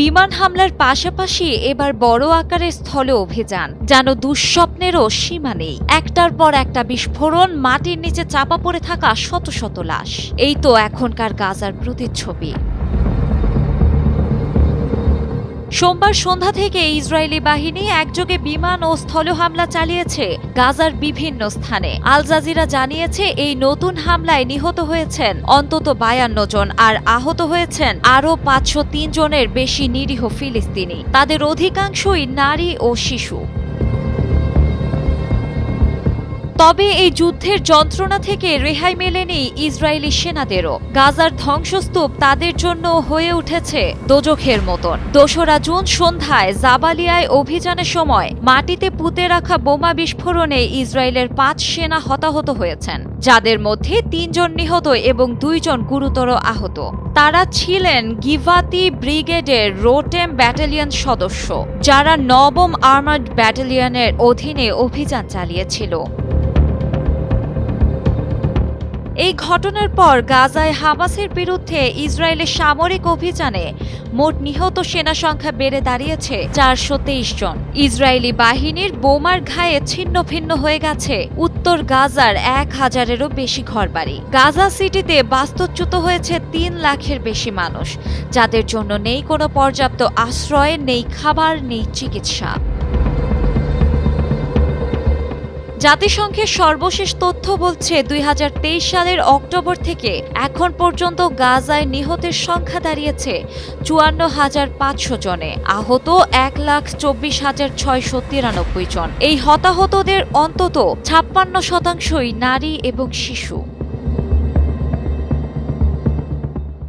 বিমান হামলার পাশাপাশি এবার বড় আকারের স্থলে অভিযান। যেন দুঃস্বপ্নেরও সীমা নেই। একটার পর একটা বিস্ফোরণ, মাটির নিচে চাপা পড়ে থাকা শত শত লাশ। এই তো এখনকার গাজার প্রতিচ্ছবি। সোমবার সন্ধ্যা থেকে ইসরায়েলি বাহিনী একযোগে বিমান ও স্থল হামলা চালিয়েছে গাজার বিভিন্ন স্থানে। আল জাজিরা জানিয়েছে, এই নতুন হামলায় নিহত হয়েছেন অন্তত বায়ান্ন জন আর আহত হয়েছেন আরও পাঁচশো তিন জনের বেশি নিরীহ ফিলিস্তিনি। তাদের অধিকাংশই নারী ও শিশু। তবে এই যুদ্ধের যন্ত্রণা থেকে রেহাই মেলেনি ইসরায়েলি সেনাদেরও। গাজার ধ্বংসস্তূপ তাদের জন্য হয়ে উঠেছে দোজখের মতন। দোসরা জুন সন্ধ্যায় জাবালিয়ায় অভিযানের সময় মাটিতে পুঁতে রাখা বোমা বিস্ফোরণে ইসরায়েলের পাঁচ সেনা হতাহত হয়েছেন, যাদের মধ্যে তিনজন নিহত এবং দুইজন গুরুতর আহত। তারা ছিলেন গিভাতি ব্রিগেডের রোটেম ব্যাটালিয়ন সদস্য, যারা নবম আর্মার্ড ব্যাটালিয়নের অধীনে অভিযান চালিয়েছিল। এই ঘটনার পর গাজায় হামাসের বিরুদ্ধে ইসরায়েলের সামরিক অভিযানে মোট নিহত সেনা সংখ্যা বেড়ে দাঁড়িয়েছে চারশো তেইশ জন। ইসরায়েলি বাহিনীর বোমার ঘায়ে ছিন্ন ভিন্ন হয়ে গেছে। উত্তর গাজার এক হাজারেরও বেশি ঘরবাড়ি। গাজা সিটিতে বাস্তুচ্যুত হয়েছে তিন লাখের বেশি মানুষ। যাদের জন্য নেই কোনো পর্যাপ্ত আশ্রয়, নেই খাবার, নেই চিকিৎসা। জাতিসংঘের সর্বশেষ তথ্য বলছে, দুই হাজার তেইশ সালের অক্টোবর থেকে এখন পর্যন্ত গাজায় নিহতের সংখ্যা দাঁড়িয়েছে চুয়ান্ন হাজার পাঁচশো জনে। আহত এক লাখ চব্বিশ হাজার ছয়শো তিরানব্বই জন। এই হতাহতদের অন্তত ছাপ্পান্ন শতাংশই নারী এবং শিশু।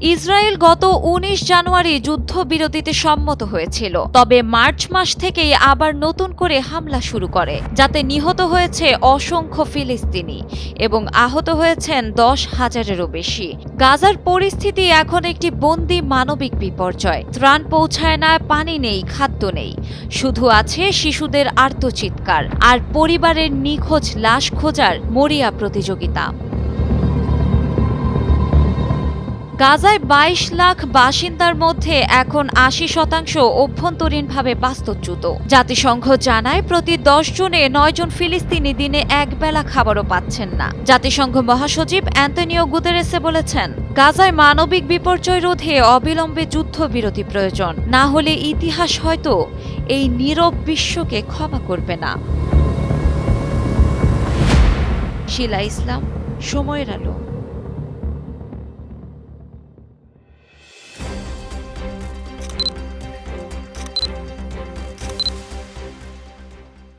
ইসরায়েল গত উনিশ জানুয়ারি যুদ্ধবিরতিতে সম্মত হয়েছিল। তবে মার্চ মাস থেকেই আবার নতুন করে হামলা শুরু করে, যাতে নিহত হয়েছে অসংখ্য ফিলিস্তিনি এবং আহত হয়েছেন দশ হাজারেরও বেশি। গাজার পরিস্থিতি এখন একটি বন্দি মানবিক বিপর্যয়। ত্রাণ পৌঁছায় না, পানি নেই, খাদ্য নেই। শুধু আছে শিশুদের আর্তচিৎকার আর পরিবারের নিখোঁজ লাশ খোঁজার মরিয়া প্রতিযোগিতা। গাজায় বাইশ লাখ বাসিন্দার মধ্যে এখন আশি শতাংশ অভ্যন্তরীণভাবে বাস্তুচ্যুত। জাতিসংঘ জানায়, প্রতি দশ জনে নয় জন ফিলিস্তিনি দিনে এক বেলা খাবারও পাচ্ছেন না। জাতিসংঘ মহাসচিব অ্যান্তনিও গুতেরেসে বলেছেন, গাজায় মানবিক বিপর্যয় রোধে অবিলম্বে যুদ্ধবিরতি প্রয়োজন। না হলে ইতিহাস হয়তো এই নীরব বিশ্বকে ক্ষমা করবে না। শিলা ইসলাম, সময়ের আলো।